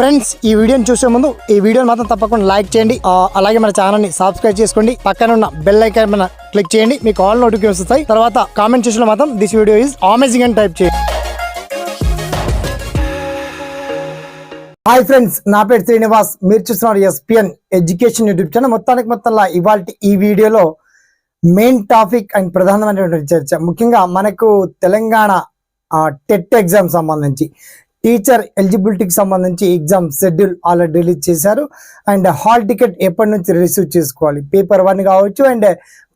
Friends ఈ వీడియోని చూసే ముందు ఈ వీడియోని మాత్రం తప్పకుండా లైక్ చేయండి. అలాగే మన ఛానల్ని సబ్స్క్రైబ్ చేసుకోండి. పక్కన ఉన్న బెల్ ఐకాన్ మన క్లిక్ చేయండి. మీకు ఆల్ నోటిఫికేషన్ వస్తాయి. తర్వాత కామెంట్ చేసిన మాత్రం దిస్ వీడియో ఈజ్ అమేజింగ్ అని టైప్ చేయండి. హాయ్ ఫ్రెండ్స్ నా పేరు శ్రీనివాస్. మీరు చూస్తున్నారు ఎస్పిఎన్ ఎడ్యుకేషన్ యూట్యూబ్ ఛానల్. మొత్తానికి మొత్తంలా ఇవాళ ఈ వీడియోలో మెయిన్ టాపిక్ అండ్ ప్రధానమైనటువంటి చర్చ. ముఖ్యంగా మనకు తెలంగాణ టెట్ ఎగ్జామ్ సంబంధించి. టీచర్ ఎలిజిబిలిటీకి సంబంధించి ఎగ్జామ్ షెడ్యూల్ ఆల్రెడీ రిలీజ్ చేశారు. అండ్ హాల్ టికెట్ ఎప్పటి నుంచి రిసీవ్ చేసుకోవాలి? పేపర్ వన్ కావచ్చు అండ్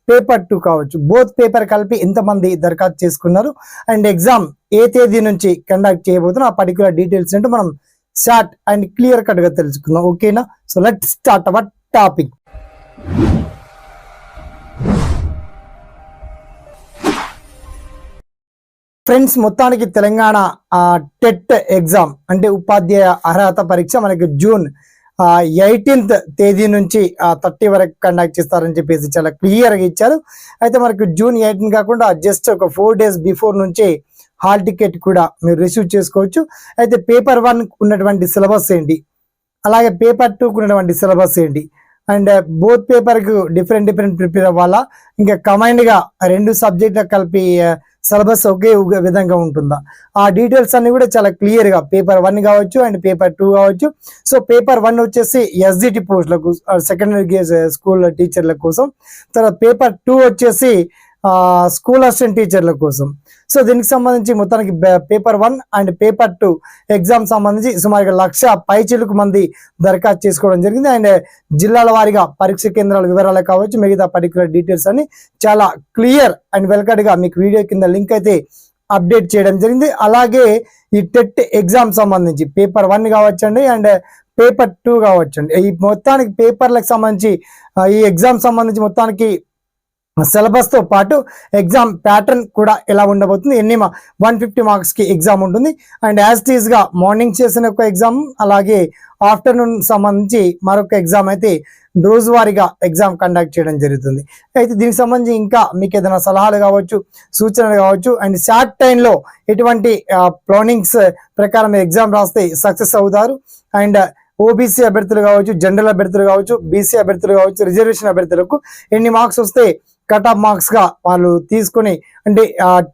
పేపర్ టూ కావచ్చు. బోత్ పేపర్ కలిపి ఎంతమంది దరఖాస్తు చేసుకున్నారు? అండ్ ఎగ్జామ్ ఏ తేదీ నుంచి కండక్ట్ చేయబోతున్నా ఆ పర్టికులర్ డీటెయిల్స్ అంటే మనం షార్ట్ అండ్ క్లియర్ కట్గా తెలుసుకుందాం. ఓకేనా? So let start our topic. Friends మొత్తానికి తెలంగాణ టెట్ ఎగ్జామ్ అంటే ఉపాధ్యాయ అర్హత పరీక్ష మనకి జూన్ ఎయిటీన్త్ తేదీ నుంచి థర్టీ వరకు కండక్ట్ చేస్తారని చెప్పేసి చాలా క్లియర్గా ఇచ్చారు. అయితే మనకి జూన్ ఎయిటీన్ కాకుండా జస్ట్ ఒక ఫోర్ డేస్ బిఫోర్ నుంచి హాల్ టికెట్ కూడా మీరు రిసీవ్ చేసుకోవచ్చు. అయితే పేపర్ వన్ ఉన్నటువంటి సిలబస్ ఏంటి? అలాగే పేపర్ టూకు ఉన్నటువంటి సిలబస్ ఏంటి? అండ్ బోత్ పేపర్కు డిఫరెంట్ డిఫరెంట్ ప్రిపేర్ అవ్వాలా? ఇంకా కమైండ్గా రెండు సబ్జెక్ట్ కలిపి సిలబస్ ఒకే విధంగా ఉంటుందా? ఆ డీటెయిల్స్ అన్ని కూడా చాలా క్లియర్గా పేపర్ వన్ కావచ్చు అండ్ పేపర్ టూ కావచ్చు. సో పేపర్ వన్ వచ్చేసి ఎస్జిటి పోస్టులకు సెకండరీ స్కూల్ టీచర్ల కోసం. తర్వాత పేపర్ టూ వచ్చేసి స్కూల్ అసిస్టెంట్ టీచర్ల కోసం. సో దీనికి సంబంధించి మొత్తానికి paper one and paper two exam సంబంధించి సుమారుగా లక్ష పైచిలకు మంది దరఖాస్తు చేసుకోవడం జరిగింది. అండ్ జిల్లాల వారీగా పరీక్ష కేంద్రాల వివరాలు కావచ్చు మిగతా పర్టికులర్ డీటెయిల్స్ అని చాలా క్లియర్ అండ్ వెల్కడ్గా మీకు వీడియో కింద లింక్ అయితే అప్డేట్ చేయడం జరిగింది. అలాగే ఈ టెట్ ఎగ్జామ్ సంబంధించి పేపర్ వన్ కావచ్చండి అండ్ పేపర్ టూ కావచ్చండి. ఈ మొత్తానికి పేపర్లకు సంబంధించి ఈ ఎగ్జామ్ సంబంధించి మొత్తానికి సిలబస్తో పాటు ఎగ్జామ్ ప్యాటర్న్ కూడా ఎలా ఉండబోతుంది? ఎన్ని వన్ ఫిఫ్టీ మార్క్స్కి ఎగ్జామ్ ఉంటుంది. అండ్ యాజ్ టీజ్గా మార్నింగ్ చేసిన ఒక ఎగ్జామ్ అలాగే ఆఫ్టర్నూన్ సంబంధించి మరొక ఎగ్జామ్ అయితే రోజువారీగా ఎగ్జామ్ కండక్ట్ చేయడం జరుగుతుంది. అయితే దీనికి సంబంధించి ఇంకా మీకు ఏదైనా సలహాలు కావచ్చు సూచనలు కావచ్చు అండ్ షార్ట్ టైంలో ఎటువంటి ప్లానింగ్స్ ప్రకారం మీరు ఎగ్జామ్ రాస్తే సక్సెస్ అవుతారు. అండ్ ఓబీసీ అభ్యర్థులు కావచ్చు జనరల్ అభ్యర్థులు కావచ్చు బీసీ అభ్యర్థులు కావచ్చు రిజర్వేషన్ అభ్యర్థులకు ఎన్ని మార్క్స్ వస్తే కట్ మార్క్స్గా మార్క్స్గా వాళ్ళు తీసుకొని అంటే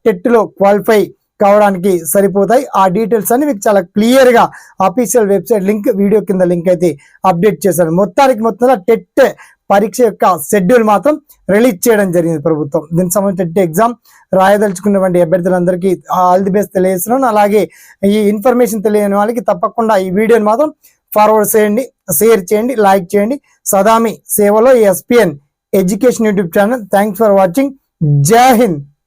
టెట్లో క్వాలిఫై కావడానికి సరిపోతాయి. ఆ డీటెయిల్స్ అన్ని మీకు చాలా క్లియర్గా అఫీషియల్ వెబ్సైట్ లింక్ వీడియో కింద లింక్ అయితే అప్డేట్ చేశారు. మొత్తానికి మొత్తంలో టెట్ పరీక్ష యొక్క షెడ్యూల్ మాత్రం రిలీజ్ చేయడం జరిగింది ప్రభుత్వం. దీనికి సంబంధించి టెట్ ఎగ్జామ్ రాయదలుచుకున్నటువంటి అభ్యర్థులందరికీ ఆల్ ది బెస్ట్ తెలియజేస్తున్నాను. అలాగే ఈ ఇన్ఫర్మేషన్ తెలియని వాళ్ళకి తప్పకుండా ఈ వీడియోని మాత్రం ఫార్వర్డ్ చేయండి షేర్ చేయండి లైక్ చేయండి. సదామి సేవలో ఈ SPN education youtube channel. Thanks for watching. Jai hind.